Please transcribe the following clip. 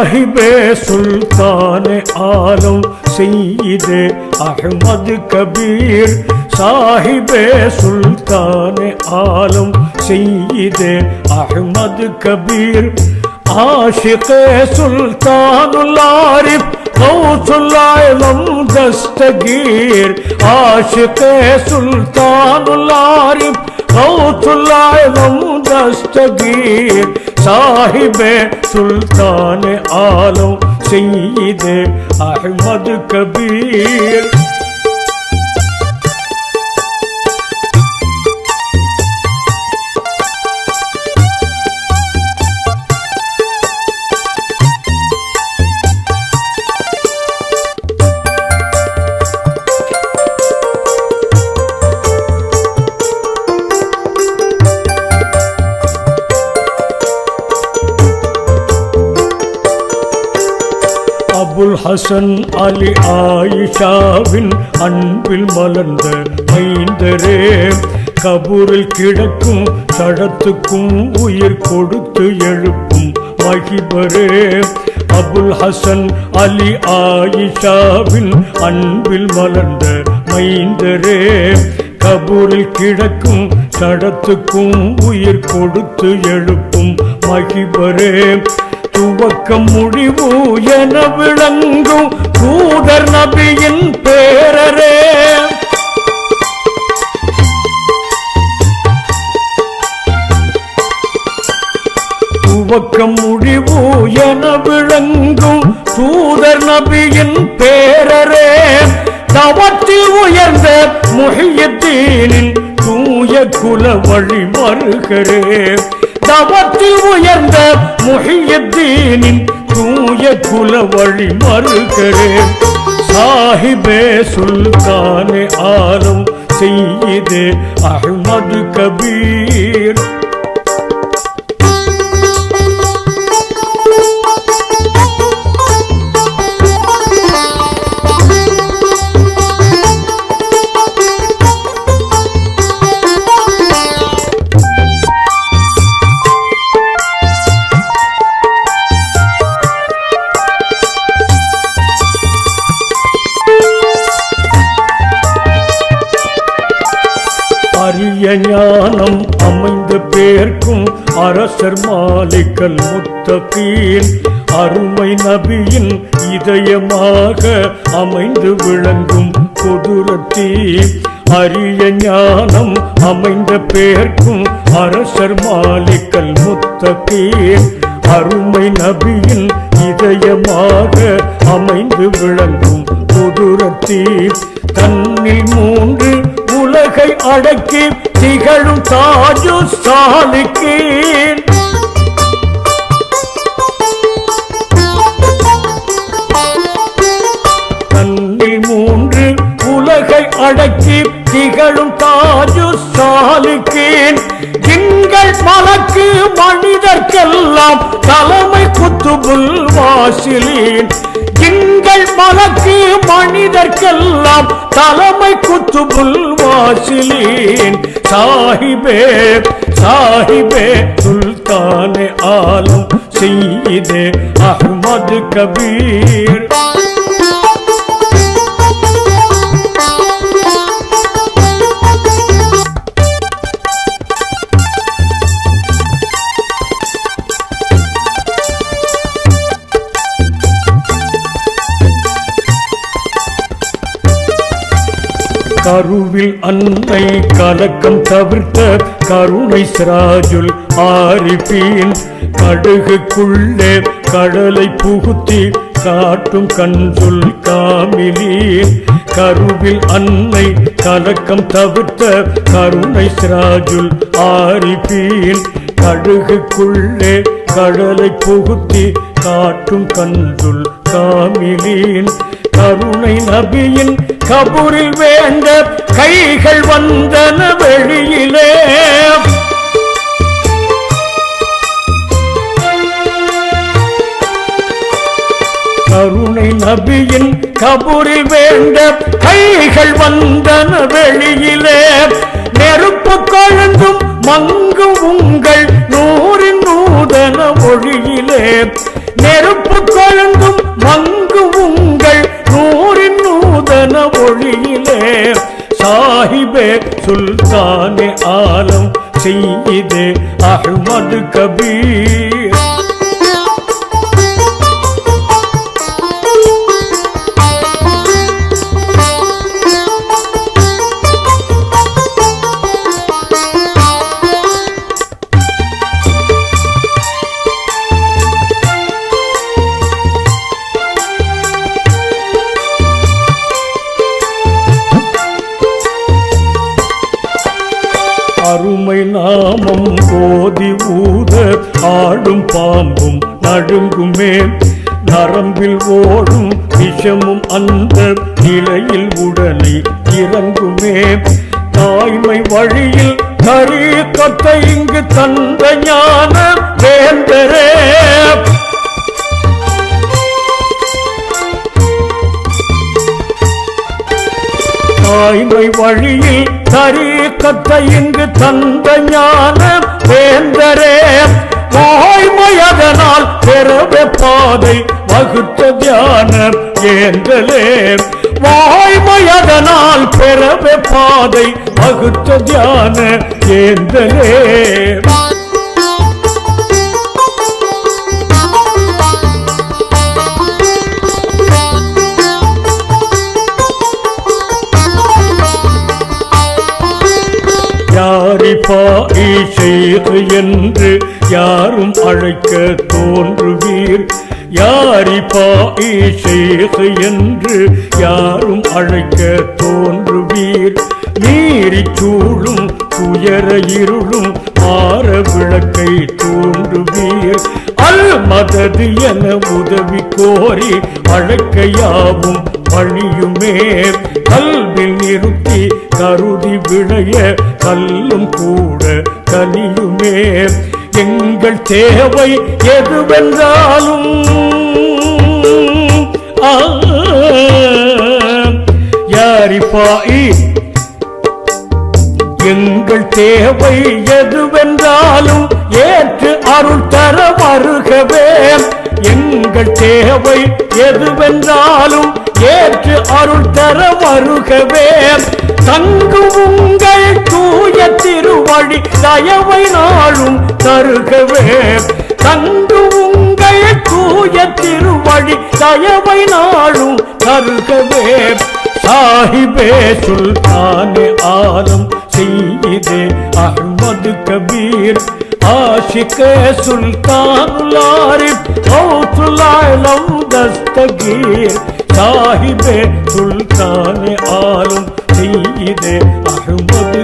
sahibe sultan alem seyyide Ahmad Kabir sahibe sultan alem seyyide Ahmad Kabir aşık sultanul arif Gavsul alem destgir aşık sultanul arif Gavsul alem சாஹிபே சுல்தானே ஆலம் செய்யுது அஹ்மது கபீர். அபுல் ஹசன் அலி ஆயிஷாவின் அன்பில் மலர்ந்த மைந்தரே கபூரில் கிடக்கும் சடத்துக்கும் உயிர் கொடுத்து எழுப்பும் மகிபரே. அபுல் ஹசன் அலி ஆயிஷாவின் அன்பில் மலர்ந்த மைந்தரே கபூரில் கிடக்கும் சடத்துக்கும் உயிர் கொடுத்து எழுப்பும் மகிபரே. துவக்கம் முடிவு என விளங்கும் தூதர் நபியின் பேரரே. துவக்கம் முடிவு என விளங்கும் தூதர் நபியின் பேரரே. தவத்தில் உயர்ந்த முஹியத்தீனின் தூய குல வழி மறுகிறேன் தவத்தில் உயர்ந்த முஹியத்தீனின் தூய குல வழி மறுகிறே சாஹிபே சுல்தானே ஆலம் செய்தே அஹ்மது கபீர். அரிய ஞானம் அமைந்த பேர்க்கும் அரசர் மாலிக்கல் முத்தகீன். அருமை நபியின் இதயமாக அமைந்து விளங்கும் கொதுரத்தி அரிய ஞானம் அமைந்த பேர்க்கும் அரசர் மாலிக்கல் முத்தகீன். அருமை நபியின் இதயமாக அமைந்து விளங்கும் கொதுரத்தி தன்னில் மூன்று உலகை அடக்கி திகழும் தாஜு சாலிக்கீன் தன்னில் மூன்று உலகை அடக்கி திகழும் தாஜு சாலிக்கீன் திங்கள் மலக்கு மனிதர்க்கெல்லாம் தலைமை குத்துபுல் வாசிலேன். திங்கள் மலக்கு மனிதர்க்கெல்லாம் தலைமை குத்து வாசிலீன் சாஹிபே சாஹிபே சுல்தானே ஆலம் செய்தே அஹ்மது கபீர். கருவில் அன்னை கலக்கம் தவிர்த்த கருணை சிராஜுல் ஆரிப்பீன். கடுகுக்குள்ளே கடலை புகுத்தி காட்டும் கண்சுல் காமிலீன். கருவில் அன்னை கலக்கம் தவிர்த்த கருணை சிராஜுல் ஆரிப்பீன். கடுகுக்குள்ளே கடலை புகுத்தி காட்டும் கண்சுல் காமிலீன். கருணை நபியின் கபூரில் வேண்ட கைகள் வந்தன வெளியிலே. கருணை நபியின் கபூரில் வேண்ட கைகள் வந்தன வெளியிலே. நெருப்பு கொழுந்தும் மங்கும் உங்கள் நூறின் நூதன ஒளியிலே. நெருப்பு நெருப்பு கொழுந்தும் மங்கு உங்கள் ஒளியிலே சாஹிபே சுல்தானே ஆலம் செய்தே அஹ்மது கபீர். அருமை நாமம் ஓதி ஊத ஆடும் பாம்பும் நடுங்குமே நரம்பில் ஓடும் விஷமும் அந்த நிலையில் உடனே இறங்குமே. தாய்மை வழியில் கரிய கத்தை இங்கு தந்த ஞான வேந்தரே. தாய்மை வழியில் தரீக்கத்தை இங்கு தந்த ஞான வேந்தரே. வாய்மையதனால் பெறவே பாதை வகுத்த தியானம் ஏந்தலே. வாய்மையதனால் பெறவே பாதை வகுத்த தியான ஏந்தலே. செய்து என்று யாரும் அழைக்க தோன்றுவீர். யாரிப்பா ஷேக் என்று யாரும் அழைக்க தோன்றுவீர். மீறி சூழும் துயர இருளும் ஆற விளக்கை தோன்றுவீர். அல் மதது என உதவி கோரி அழைக்கையாவும் வழியுமே கல்வில் நிறுத்தி கருதி விளைய கல்லும் கூட கலியுமே எங்கள் தேவை எதுவென்றாலும் யாரிப்பாயி? எங்கள் தேவை எதுவென்றாலும் ஏற்று அருள் தர வருகவே. எங்கள் தேவை எதுவென்றாலும் ஏற்று அருள் தர வருகவே. தங்கு உங்கள் தூய திருவழி தயவை நாளும் தருகவே. தங்கு உங்கள் தூய திருவழி தயவை நாளும் தருகவே. சாஹிபே சுல்தானே ஆலம் செய்தே அஹ்மது கபீர். ஆஷிக சுல்தானுல் ஆரிஃப் தஸ்தகீர் சாஹிபே சுல்தானே ஆலம் செய்தே அஹ்மது